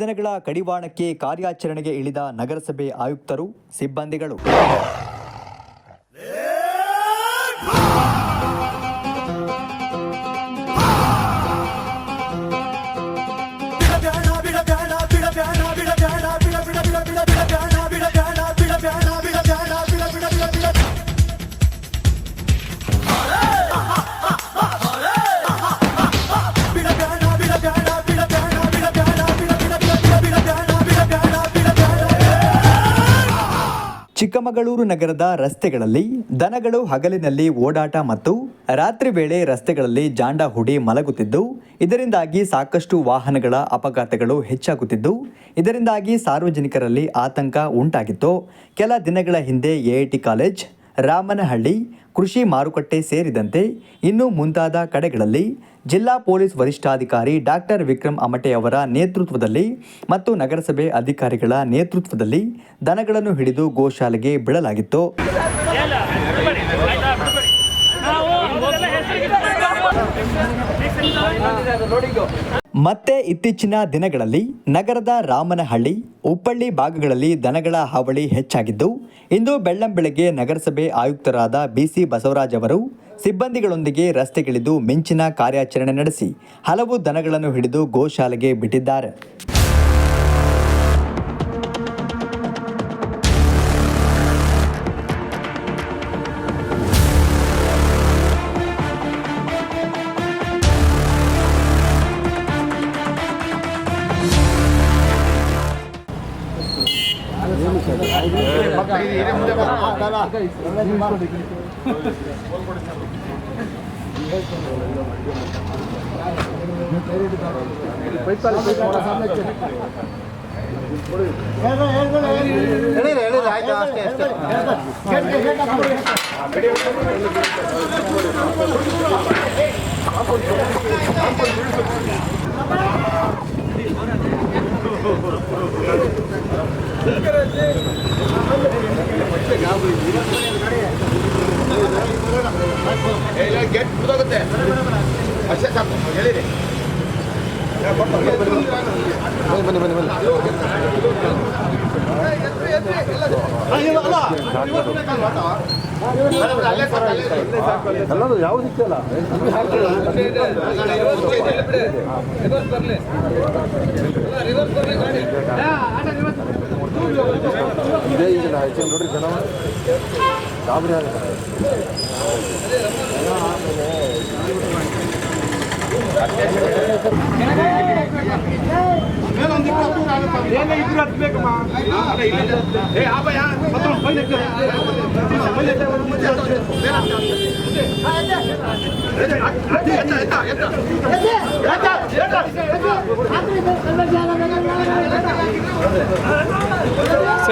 ದನಗಳ ಕಡಿವಾಣಕ್ಕೆ ಕಾರ್ಯಾಚರಣೆಗೆ ಇಳಿದ ನಗರಸಭೆ ಆಯುಕ್ತರು ಸಿಬ್ಬಂದಿಗಳು. ಚಿಕ್ಕಮಗಳೂರು ನಗರದ ರಸ್ತೆಗಳಲ್ಲಿ, ದನಗಳು ಹಗಲಿನಲ್ಲಿ ಓಡಾಟ ಮತ್ತು ರಾತ್ರಿ ವೇಳೆ ರಸ್ತೆಗಳಲ್ಲಿ ಜಾಂಡ ಹುಡಿ ಮಲಗುತ್ತಿದ್ದು, ಇದರಿಂದಾಗಿ ಸಾಕಷ್ಟು ವಾಹನಗಳ ಅಪಘಾತಗಳು ಹೆಚ್ಚಾಗುತ್ತಿದ್ದು, ಇದರಿಂದಾಗಿ ಸಾರ್ವಜನಿಕರಲ್ಲಿ ಆತಂಕ ಉಂಟಾಗಿತ್ತು. ಕೆಲ ದಿನಗಳ ಹಿಂದೆ ಎಐಟಿ ಕಾಲೇಜ್ ರಾಮನಹಳ್ಳಿ ಕೃಷಿ ಮಾರುಕಟ್ಟೆ ಸೇರಿದಂತೆ ಇನ್ನೂ ಮುಂತಾದ ಕಡೆಗಳಲ್ಲಿ ಜಿಲ್ಲಾ ಪೊಲೀಸ್ ವರಿಷ್ಠಾಧಿಕಾರಿ ಡಾಕ್ಟರ್ ವಿಕ್ರಮ್ ಅಮಟೆ ಅವರ ನೇತೃತ್ವದಲ್ಲಿ ಮತ್ತು ನಗರಸಭೆ ಅಧಿಕಾರಿಗಳ ನೇತೃತ್ವದಲ್ಲಿ ದನಗಳನ್ನು ಹಿಡಿದು ಗೋಶಾಲೆಗೆ ಬಿಡಲಾಗಿತ್ತು. ಮತ್ತೆ ಇತ್ತೀಚಿನ ದಿನಗಳಲ್ಲಿ ನಗರದ ರಾಮನಹಳ್ಳಿ ಉಪ್ಪಳ್ಳಿ ಭಾಗಗಳಲ್ಲಿ ದನಗಳ ಹಾವಳಿ ಹೆಚ್ಚಾಗಿದ್ದು, ಇಂದು ಬೆಳ್ಳಂಬೆಳಗ್ಗೆ ನಗರಸಭೆ ಆಯುಕ್ತರಾದ ಬಿಸಿ ಬಸವರಾಜ್ ಅವರು ಸಿಬ್ಬಂದಿಗಳೊಂದಿಗೆ ರಸ್ತೆಗಿಳಿದು ಮಿಂಚಿನ ಕಾರ್ಯಾಚರಣೆ ನಡೆಸಿ ಹಲವು ದನಗಳನ್ನು ಹಿಡಿದು ಗೋಶಾಲೆಗೆ ಬಿಟ್ಟಿದ್ದಾರೆ. ಆಯ್ತು ಅಷ್ಟೇ ಅಷ್ಟೇ ಗೆಟ್ ಮುಗಿದೋಗುತ್ತೆ ಅಷ್ಟೇ ಸಾಕು ಹೇಳಿರಿ ಬನ್ನಿ ಬನ್ನಿ ಬನ್ನಿ ಎಲ್ಲದು ಯಾವ್ದು ಇತ್ತಲ್ಲ ಇದೇ ಈಗ ಆಯ್ತು ನೋಡ್ರಿ ಜನ ಗಾಬರಿ ಆಗುತ್ತೆ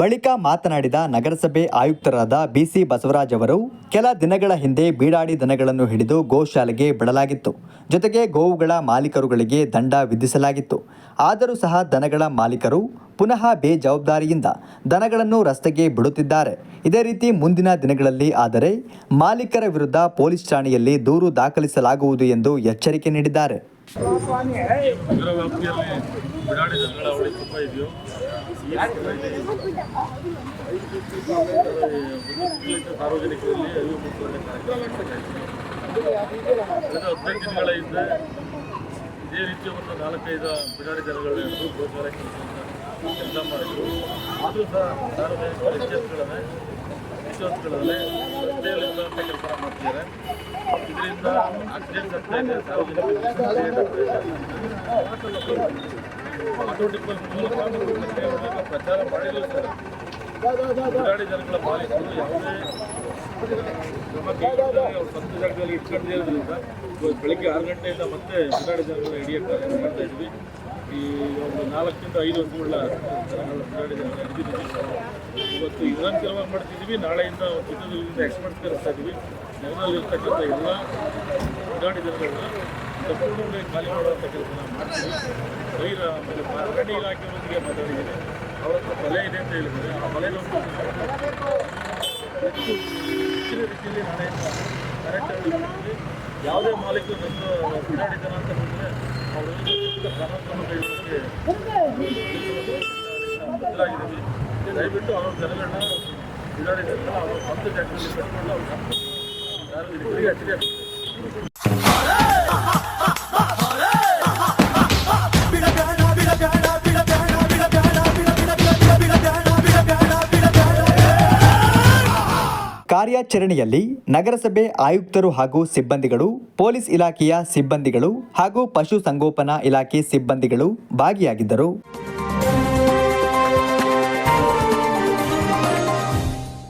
ಬಳಿಕ ಮಾತನಾಡಿದ ನಗರಸಭೆ ಆಯುಕ್ತರಾದ ಬಿಸಿ ಬಸವರಾಜ್ ಅವರು, ಕೆಲ ದಿನಗಳ ಹಿಂದೆ ಬೀಡಾಡಿ ದನಗಳನ್ನು ಹಿಡಿದು ಗೋಶಾಲೆಗೆ ಬಿಡಲಾಗಿತ್ತು. ಜೊತೆಗೆ ಗೋವುಗಳ ಮಾಲೀಕರುಗಳಿಗೆ ದಂಡ ವಿಧಿಸಲಾಗಿತ್ತು. ಆದರೂ ಸಹ ದನಗಳ ಮಾಲೀಕರು ಪುನಃ ಬೇಜವಾಬ್ದಾರಿಯಿಂದ ದನಗಳನ್ನು ರಸ್ತೆಗೆ ಬಿಡುತ್ತಿದ್ದಾರೆ. ಇದೇ ರೀತಿ ಮುಂದಿನ ದಿನಗಳಲ್ಲಿ ಆದರೆ ಮಾಲೀಕರ ವಿರುದ್ಧ ಪೊಲೀಸ್ ಠಾಣೆಯಲ್ಲಿ ದೂರು ದಾಖಲಿಸಲಾಗುವುದು ಎಂದು ಎಚ್ಚರಿಕೆ ನೀಡಿದ್ದಾರೆ. ನಗರ ವ್ಯಾಪ್ತಿಯಲ್ಲಿ ಬಿಡಾಡಿ ಜನಗಳ ಅವಳಿ ತುಂಬ ಇದೆಯೋ ಈ ಸಾರ್ವಜನಿಕರಲ್ಲಿ ಕಾರ್ಯಕ್ರಮ ಕಳೆದ ಹದಿನೈದು ದಿನಗಳ ಹಿಂದೆ ಇದೇ ರೀತಿಯ ಒಂದು ನಾಲ್ಕೈದು ಬಿಡಾಡಿ ಜನಗಳ ಗೋಚಾರ ಕೆಲಸ ಮಾಡಿದ್ರು ಆದರೂ ಸಹ ಸಾರ್ವಜನಿಕರು ಎಚ್ಚೆತ್ತುಗಳನ್ನೇ ಎಚ್ಚೆತ್ತುಗಳನ್ನೇ ರಸ್ತೆಯಲ್ಲಿ ಕೆಲಸ ಮಾಡ್ತಿದ್ದಾರೆ ಇದರಿಂದ ಪ್ರಚಾರ ಮಾಡಿಲ್ಲ ಸರ್ ಬಿಡಾಡಿ ಜನಗಳ ಮಾಲೀಕರು ಯಾವುದೇ ಅವ್ರು ಸ್ವಂತ ಜಾಗದಲ್ಲಿ ಇಟ್ಕೊಂಡಿರೋದ್ರಿಂದ ಇವತ್ತು ಬೆಳಿಗ್ಗೆ ಆರು ಗಂಟೆಯಿಂದ ಮತ್ತೆ ಬಿಡಾಡಿ ಜನಗಳ ಹಿಡಿಯೋಕ್ಕೆ ಮಾಡ್ತಾ ಇದ್ವಿ ಈ ಒಂದು ನಾಲ್ಕರಿಂದ ಐದು ವರ್ಷಗಳ ಜನಗಳ ಬಿಡಾಡಿ ಜನಗಳನ್ನ ಹಿಡಿದಿದ್ದೀವಿ ಇವತ್ತು ನಿರಂತರವಾಗಿ ಮಾಡ್ತಿದ್ದೀವಿ. ನಾಳೆಯಿಂದ ಚಿತ್ರದುರ್ಗದಿಂದ ಎಕ್ಸ್ಪರ್ಟ್ಸ್ ಕರೆಸ್ತಾ ಇದ್ದೀವಿ ನಗರದಲ್ಲಿರ್ತಕ್ಕಂಥ ಎಲ್ಲ ಬಿಡಾಡಿ ಜನಗಳನ್ನ ಸಂಪೂರ್ಣವಾಗಿ ಖಾಲಿ ಮಾಡುವಂಥ ಕೆಲಸನ ಮಾಡ್ತೀವಿ ಬೈರ ಆಮೇಲೆ ಮಾರುಕಟ್ಟೆ ಇಲಾಖೆಯವರೊಂದಿಗೆ ಮಾತಾಡಿದ್ದೀನಿ. ಅವರ ಹತ್ರ ಬಲೆ ಇದೆ ಅಂತ ಹೇಳಿದರೆ ಆ ಬಲೆನೂ ಹೆಚ್ಚು ಹೆಚ್ಚಿನ ರೀತಿಯಲ್ಲಿ ನಾಳೆಯಿಂದ ಕರೆಕ್ಟಾಗಿ ಯಾವುದೇ ಮಾಲೀಕರು ನನ್ನ ಬಿಡಾಡಿದ್ದಾನೆ ಅಂತ ಬಂದರೆ ಅವರು ಕ್ರಮ ಬದ್ಧರಾಗಿದ್ದೀವಿ ದಯವಿಟ್ಟು ಅವರ ಜನಗಳನ್ನ ಬಿಡಾಡಿದ್ದಾರಲ್ಲ ಅವರ ಸ್ವಂತ ಜಾಗದಲ್ಲಿ ಕಟ್ಕೊಂಡು ಅವ್ರು ಕಾರ್ಯಾಚರಣೆಯಲ್ಲಿ ನಗರಸಭೆ ಆಯುಕ್ತರು ಹಾಗೂ ಸಿಬ್ಬಂದಿಗಳು ಪೊಲೀಸ್ ಇಲಾಖೆಯ ಸಿಬ್ಬಂದಿಗಳು ಹಾಗೂ ಪಶುಸಂಗೋಪನಾ ಇಲಾಖೆ ಸಿಬ್ಬಂದಿಗಳು ಭಾಗಿಯಾಗಿದ್ದರು.